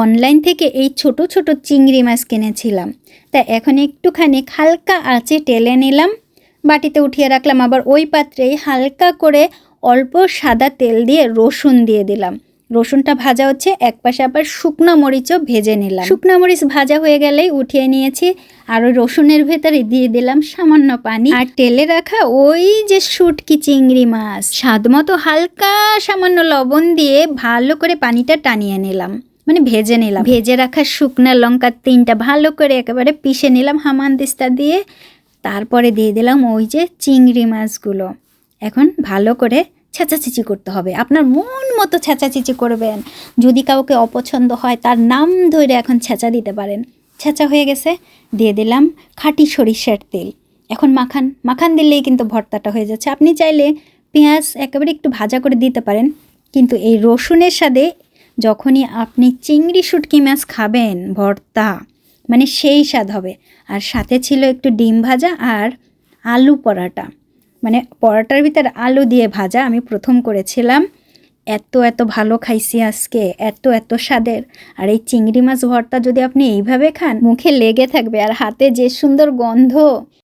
Online থেকে এই ছোট ছোট চিংড়ি মাছ কিনেছিলাম। তা এখন একটুখানি হালকা আঁচে টেলে নিলাম, বাটিতে উঠিয়ে রাখলাম, আবার ওই পাত্রেই হালকা করে অল্প সাদা তেল দিয়ে রসুন দিয়ে দিলাম। রসুনটা ভাজা হচ্ছে এক পাশে আবার শুকনো মরিচও ভেজে নিলাম। শুকনো মরিচ ভাজা হয়ে গেলেই উঠিয়ে নিয়েছি, আর ওই রসুনের ভেতরে দিয়ে দিলাম সামান্য পানি। আর তেলে রাখা ওই যে শুটকি চিংড়ি মাছ স্বাদ মতো হালকা সামান্য লবণ দিয়ে ভালো করে পানিটা টানিয়ে নিলাম। মানে ভেজে নিলাম। ভেজে রাখা শুকনা লঙ্কা তিনটা ভালো করে একেবারে পিষে নিলাম হামানদিস্তা দিয়ে। তারপরে দিয়ে দিলাম ওই যে চিংড়ি মাছগুলো। এখন ভালো করে ছেঁচাছেঁচি করতে হবে। আপনার মন মতো ছেঁচাছেঁচি করবেন। যদি কাউকে অপছন্দ হয় তার নাম ধরে এখন ছেঁচা দিতে পারেন। ছেঁচা হয়ে গেছে। দিয়ে দিলাম খাঁটি সরিষার তেল। এখন মাখান মাখান দিলেই কিন্তু ভর্তাটা হয়ে যাচ্ছে। আপনি চাইলে পেঁয়াজ একেবারে একটু ভাজা করে দিতে পারেন। কিন্তু এই রসুনের সাথে যখনই আপনি চিংড়ি শুটকি মাছ খাবেন, ভর্তা মানে সেই স্বাদ হবে। আর সাথে ছিল একটু ডিম ভাজা আর আলু পরাটা। মানে পরাটার ভিতর আলু দিয়ে ভাজা আমি প্রথম করেছিলাম। এত এত ভালো খাইছি আজকে, এত এত স্বাদের। আর এই চিংড়ি মাছ, ভর্তা যদি আপনি এইভাবে খান, মুখে লেগে থাকবে। আর হাতে যে সুন্দর গন্ধ